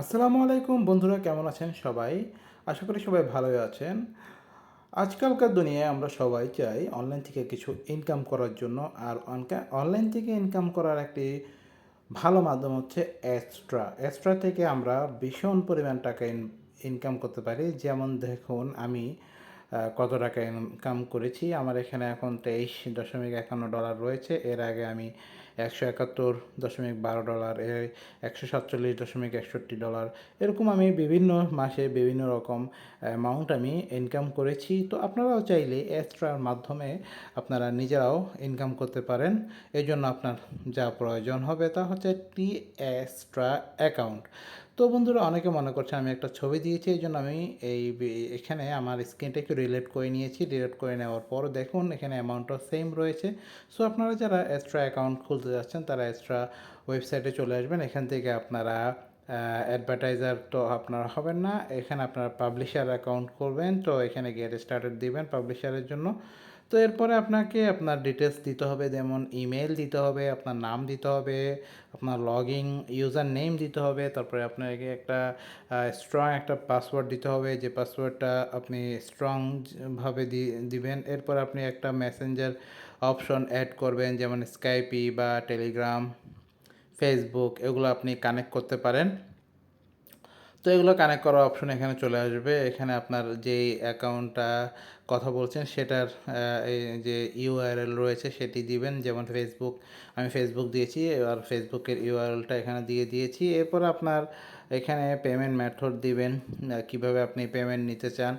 আসসালামু আলাইকুম বন্ধুরা, কেমন আছেন সবাই? আশা করি সবাই ভালোই আছেন। আজকালকার দুনিয়ায় আমরা সবাই চাই অনলাইন থেকে কিছু ইনকাম করার জন্য, আর অনলাইন থেকে ইনকাম করার একটি ভালো মাধ্যম হচ্ছে এক্সট্রা এক্সট্রা থেকে আমরা ভীষণ পরিমাণ টাকা ইনকাম করতে পারি। যেমন দেখুন, আমি কত টাকা ইনকাম করেছি। আমার এখানে এখন তেইশ দশমিক একান্ন ডলার রয়েছে। এর আগে আমি একশো একাত্তর দশমিক বারো ডলার একশো সাতচল্লিশ দশমিক একষট্টি ডলার। এরকম আমি বিভিন্ন মাসে বিভিন্ন রকম অ্যামাউন্ট আমি ইনকাম করেছি। তো আপনারাও চাইলে এক্সট্রার মাধ্যমে আপনারা নিজেরাও ইনকাম করতে পারেন। এই জন্য আপনার যা প্রয়োজন হবে তা হচ্ছে টি এক্সট্রা অ্যাকাউন্ট তো বন্ধুরা, অনেকে মনে করছে আমি একটা ছবি দিয়েছি এই জন্য আমি এই এখানে আমার স্ক্রিনটা একটু রিলেট করে নিয়েছি। রিলেট করে নেওয়ার পর দেখুন, এখানে অ্যামাউন্টটা সেম রয়েছে। সো আপনারা যারা এক্সট্রা অ্যাকাউন্ট খুলতে যাচ্ছেন, তারা এক্সট্রা ওয়েবসাইটে চলে আসবেন। এখান থেকে আপনারা অ্যাডভার্টাইজার তো আপনারা হবেন না। এখানে আপনারা পাবলিশার অ্যাকাউন্ট করবেন। তো এখানে গেট স্টার্টেড দিবেন পাবলিশারের জন্য। তো এরপরে আপনাকে আপনার ডিটেলস দিতে হবে, যেমন ইমেল দিতে হবে, আপনার নাম দিতে হবে, আপনার লগিং ইউজার নেম দিতে হবে, তারপরে আপনাকে একটা স্ট্রং একটা পাসওয়ার্ড দিতে হবে, যে পাসওয়ার্ডটা আপনি স্ট্রংভাবে দিবেন। এরপর আপনি একটা মেসেঞ্জার অপশন অ্যাড করবেন, যেমন স্কাইপি বা টেলিগ্রাম ফেসবুক এগুলো আপনি কানেক্ট করতে পারেন। তো এগুলো কানেক্ট করার অপশন এখানে চলে আসবে। এখানে আপনার যেই অ্যাকাউন্টটা কথা বলছেন, সেটার যে ইউআরএল রয়েছে, সেটি দিবেন। যেমন ফেসবুক আমি ফেসবুক দিয়েছি, আর ফেসবুকের ইউআরএলটা এখানে দিয়ে দিয়েছি। এরপর আপনার এখানে পেমেন্ট মেথড দিবেন কীভাবে আপনি পেমেন্ট নিতে চান।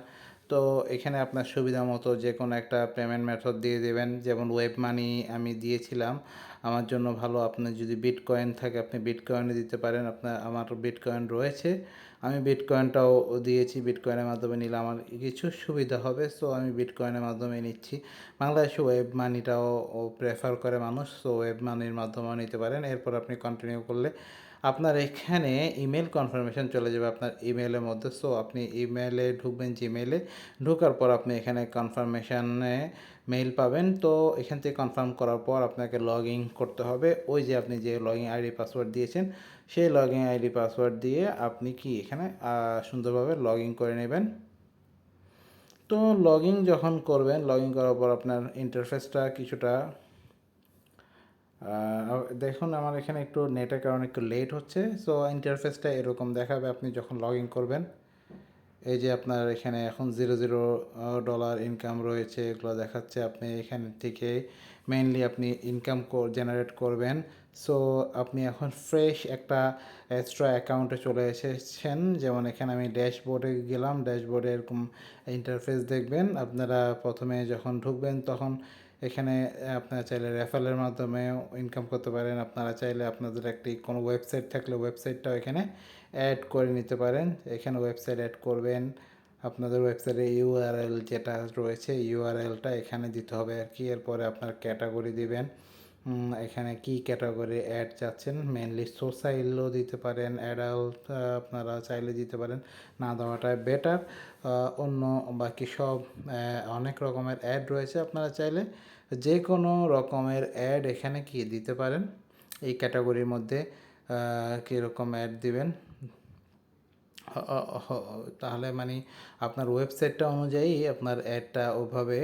তো এখানে আপনার সুবিধা মতো যে কোনো একটা পেমেন্ট মেথড দিয়ে দেবেন। যেমন ওয়েব মানি আমি দিয়েছিলাম। আমার জন্য ভালো। আপনি যদি বিটকয়েন থাকে, আপনি বিটকয়েনে দিতে পারেন। আপনার, আমার বিটকয়েন রয়েছে। আমি বিটকয়েনটাও দিয়েছি বিটকয়েনের মাধ্যমে নিলে আমার কিছু সুবিধা হবে সো আমি বিটকয়েনের মাধ্যমে নিচ্ছি। বাংলাদেশে ওয়েব মানিটাও প্রেফার করে মানুষ সো ওয়েব মানির মাধ্যমেও নিতে পারেন। এরপর আপনি কন্টিনিউ করলে আপনার এখানে ইমেল কনফার্মেশন চলে যাবে আপনার ইমেলের মধ্যে সো আপনি ইমেলে ঢুকবেন জিমেলে ঢোকার পর আপনি এখানে কনফার্মেশনে মেইল পাবেন। তো এখান থেকে কনফার্ম করার পর আপনাকে লগ ইন করতে হবে। ওই যে আপনি যে লগ ইন আইডি পাসওয়ার্ড দিয়েছেন সেই লগ ইন আইডি পাসওয়ার্ড দিয়ে আপনি কি এখানে সুন্দরভাবে লগ ইন করে নেবেন। তো লগ ইন যখন করবেন লগ ইন করার পর আপনার ইন্টারফেসটা কিছুটা দেখুন আমার এখানে একটু নেটের কারণে একটু লেট হচ্ছে সো ইন্টারফেসটা এরকম দেখাবে আপনি যখন লগ ইন করবেন। এই যে আপনার এখানে এখন জিরো জিরো ডলার ইনকাম রয়েছে, এগুলো দেখাচ্ছে আপনি এখান থেকে মেইনলি আপনি ইনকাম জেনারেট করবেন। সো আপনি এখন ফ্রেশ একটা এক্সট্রা অ্যাকাউন্টে চলে এসেছেন। যেমন এখানে আমি ড্যাশবোর্ডে গেলাম। ড্যাশবোর্ডে এরকম ইন্টারফেস দেখবেন। আপনারা প্রথমে যখন ঢুকবেন, তখন এখানে আপনারা চাইলে রেফারেলের মাধ্যমেও ইনকাম করতে পারেন। আপনারা চাইলে আপনাদের একটি কোনো ওয়েবসাইট থাকলে ওয়েবসাইটটাও এখানে অ্যাড করে নিতে পারেন। এখানে ওয়েবসাইট অ্যাড করবেন। আপনাদের ওয়েবসাইটে ইউআরএল যেটা রয়েছে ইউআরএলটা এখানে দিতে হবে আর কি। এরপরে আপনার ক্যাটাগরি দিবেন। এখানে কি ক্যাটাগরি অ্যাড চাচ্ছেন? মেনলি সোসাইলও দিতে পারেন অ্যাডাল্ট আপনারা চাইলে দিতে পারেন। না দেওয়াটাই বেটার অন্য বাকি সব অনেক রকমের অ্যাড রয়েছে আপনারা চাইলে। যে কোনো রকমের অ্যাড এখানে কি দিতে পারেন? এই ক্যাটাগরির মধ্যে কীরকম অ্যাড দিবেন? তাহলে মানে আপনার ওয়েবসাইটটা অনুযায়ী আপনার অ্যাডটা ওভাবে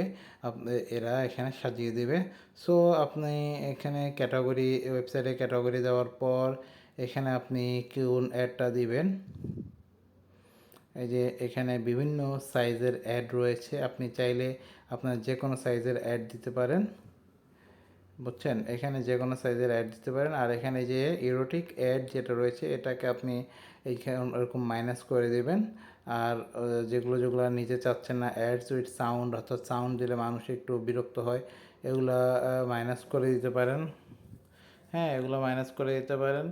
এরা এখানে সাজিয়ে দেবে সো আপনি এখানে ক্যাটাগরি ওয়েবসাইটে ক্যাটাগরি দেওয়ার পর এখানে আপনি কোন অ্যাডটা দিবেন এই যে এখানে বিভিন্ন সাইজের অ্যাড রয়েছে আপনি চাইলে আপনার যে কোনো সাইজের অ্যাড দিতে পারেন বুঝছেন? এখানে যে কোনো সাইজের অ্যাড দিতে পারেন। আর এখানে যে ইরোটিক অ্যাড যেটা রয়েছে, এটাকে আপনি এইখানে এরকম মাইনাস করে দেবেন। আর যেগুলো যেগুলো নিতে চাচ্ছেন না অ্যাডস উইথ সাউন্ড অর্থাৎ সাউন্ড দিলে মানুষ একটু বিরক্ত হয়, এগুলা মাইনাস করে দিতে পারেন। হ্যাঁ এগুলো মাইনাস করে দিতে পারেন।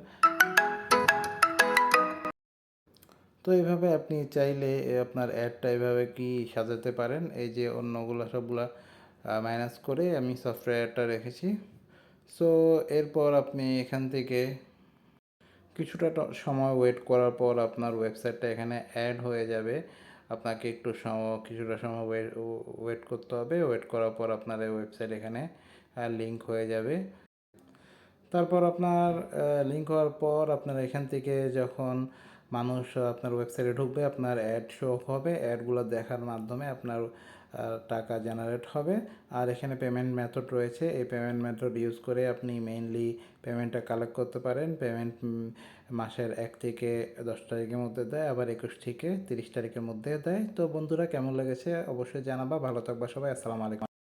তো এইভাবে আপনি চাইলে আপনার অ্যাডটা এভাবে কি সাজাতে পারেন? এই যে অন্যগুলো সবগুলা মাইনাস করে আমি সফটওয়্যারটা রেখেছি। সো এরপর আপনি এখান থেকে কিছুটা সময় ওয়েট করার পর আপনার ওয়েবসাইটটা এখানে অ্যাড হয়ে যাবে। আপনাকে একটু সময় কিছুটা সময় ওয়েট ওয়েট করতে হবে। ওয়েট করার পর আপনার ওয়েবসাইট এখানে লিঙ্ক হয়ে যাবে। তারপর আপনার লিঙ্ক হওয়ার পর আপনার এখান থেকে যখন মানুষ আপনার ওয়েবসাইটে ঢুকবে, আপনার অ্যাড শো হবে অ্যাডগুলো দেখার মাধ্যমে আপনার টাকা জেনারেট হবে। আর এখানে পেমেন্ট মেথড রয়েছে, এই পেমেন্ট মেথড ইউজ করে আপনি মেইনলি পেমেন্টটা কালেক্ট করতে পারেন। পেমেন্ট মাসের এক থেকে দশ তারিখের মধ্যে দেয়, আবার একুশ থেকে তিরিশ তারিখের মধ্যে দেয়। তো বন্ধুরা, কেমন লেগেছে? অবশ্যই জানাবা। ভালো থাকবা সবাই। আসসালামু আলাইকুম।